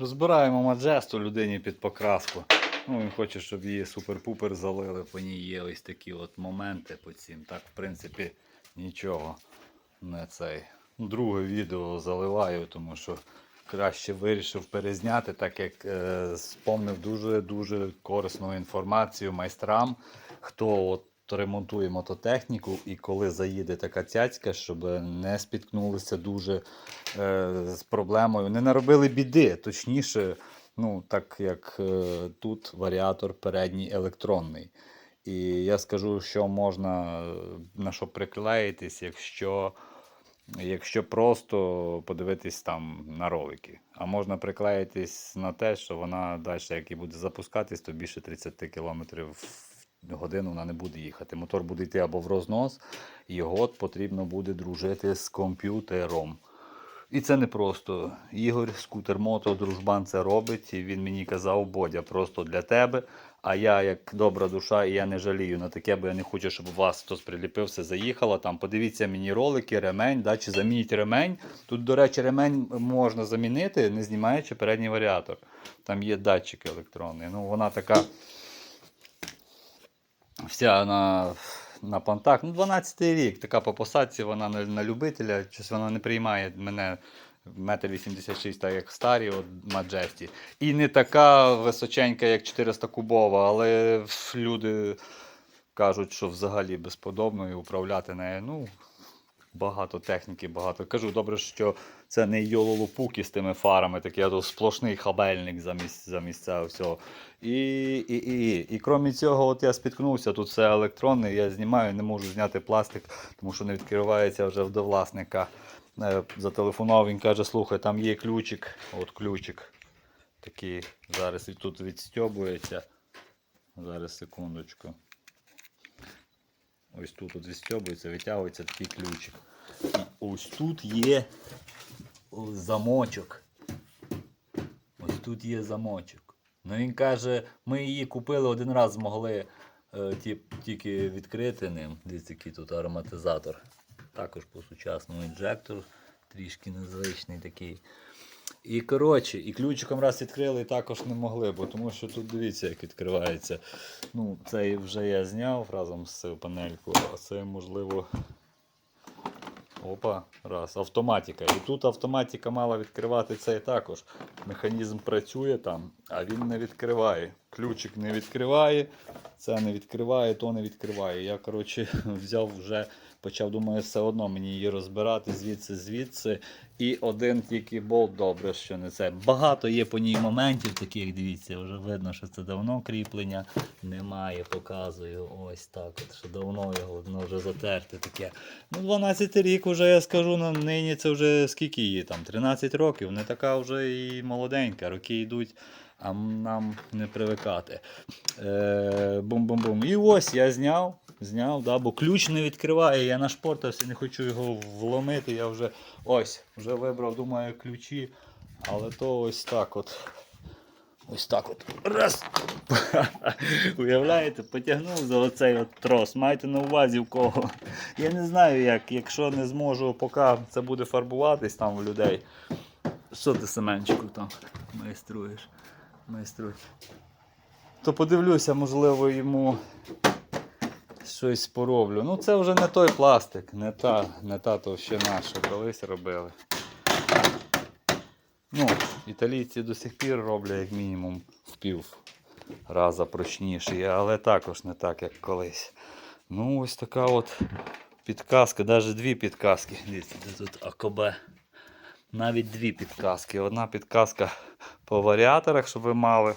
Розбираємо маджесту людині під покраску. Ну, він хоче, щоб її супер-пупер залили. По ній є ось такі от моменти по цим. Так, в принципі, нічого не цей. Друге відео заливаю, тому що краще вирішив перезняти, так як е, спомнив дуже-дуже корисну інформацію майстрам, хто от ремонтує мототехніку і коли заїде така цяцька, щоб не спіткнулися дуже е, з проблемою, не наробили біди. Точніше, ну, так як е, тут варіатор передній електронний. І я скажу, що можна е, на що приклеїтись, якщо, якщо просто подивитись там на ролики. А можна приклеїтись на те, що вона далі, як і буде запускатись, то більше 30 км годину вона не буде їхати. Мотор буде йти або в рознос, його потрібно буде дружити з комп'ютером. І це не просто. Ігор, скутер мото, дружбан це робить. І він мені казав, Бодя, просто для тебе. А я, як добра душа, і я не жалію на таке, бо я не хочу, щоб у вас хтось приліпив, все заїхало. Там подивіться мені ролики, ремень, да, чи замініть ремень. Тут, до речі, ремень можна замінити, не знімаючи передній варіатор. Там є датчик електронний. Ну, вона така вся на, на понтах. Ну, 12 рік, така по посадці, вона на, на любителя, щось вона не приймає мене метр 86, так як старі от Маджесті. І не така височенька, як 400 кубова, але люди кажуть, що взагалі безподобно і управляти нею. Ну, Багато техніки, багато. Кажу, добре, що це не йололупуки з тими фарами, такий а то сплошний хабельник замість, замість цього всього. І, і, і, і, і крім цього, от я спіткнувся, тут все електронне, я знімаю, не можу зняти пластик, тому що не відкривається вже до власника. Е, Зателефонував, він каже, слухай, там є ключик, от ключик. Такий, зараз тут відстьобується. Зараз секундочку. Ось тут от відстьобується, витягується такий ключик. І ось тут є замочок. Ось тут є замочок. Ну він каже, ми її купили один раз змогли е, ті, тільки відкрити ним. Дивіться, який тут ароматизатор. Також по сучасному інжектор, трішки незвичний такий. І коротше, і ключиком раз відкрили, і також не могли, бо тому що тут дивіться, як відкривається. Ну, цей вже я зняв разом з цією панелькою, а це можливо. Опа, раз, автоматика. І тут автоматика мала відкривати цей також. Механізм працює там, а він не відкриває. Ключик не відкриває, це не відкриває, то не відкриває. Я, коротше, взяв вже, почав, думаю, все одно мені її розбирати звідси, звідси. І один тільки болт добре, що не це. Багато є по ній моментів таких, дивіться, вже видно, що це давно кріплення. Немає, показую. Ось так. От, що давно його воно вже затерте таке. Ну, 12 рік вже я скажу, на нині це вже скільки її там? 13 років. Не така вже і молоденька. Роки йдуть, а нам не привикати. Е, бум-бум-бум. І ось я зняв. Зняв, да, бо ключ не відкриває, я нашпортався, не хочу його вломити. Я вже ось, вже вибрав, думаю, ключі. Але то ось так от. Ось так от. Раз. Уявляєте, потягнув за оцей от трос. Майте на увазі в кого. Я не знаю як, якщо не зможу, поки це буде фарбуватись там у людей. Що ти Семенчику там майструєш? Майструй. То подивлюся, можливо, йому щось пороблю. Ну це вже не той пластик, не та, не та товщина, що колись робили. Ну, італійці до сих пір роблять як мінімум в пів раза прочніші, але також не так, як колись. Ну, ось така от підказка, навіть дві підказки. Дивіться, де тут АКБ. Навіть дві підказки. Одна підказка по варіаторах, щоб ви мали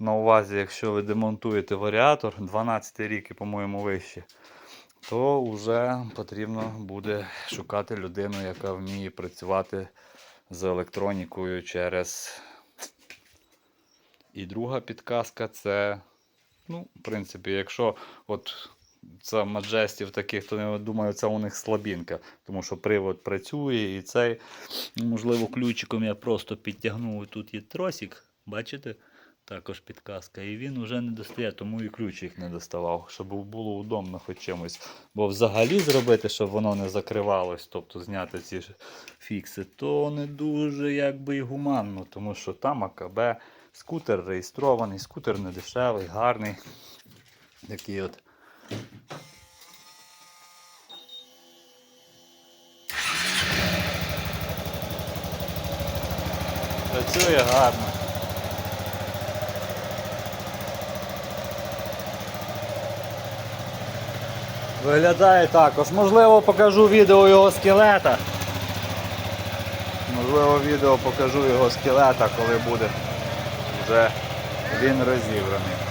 на увазі, якщо ви демонтуєте варіатор 12 рік і, по-моєму, вище, то вже потрібно буде шукати людину, яка вміє працювати з електронікою через. І друга підказка це, ну, в принципі, якщо от це маджестів таких, то я думаю, це у них слабінка, тому що привод працює і цей, ну, можливо, ключиком я просто підтягнув. Тут є тросик, бачите? Також підказка. І він вже не достає, тому і ключ їх не доставав, щоб було удобно хоч чимось. Бо взагалі зробити, щоб воно не закривалось, тобто зняти ці фікси, то не дуже якби і гуманно, тому що там АКБ, скутер реєстрований, скутер не дешевий, гарний. Такий от. Працює гарно. Виглядає також. Можливо, покажу відео його скелета. Можливо, відео покажу його скелета, коли буде вже він розібраний.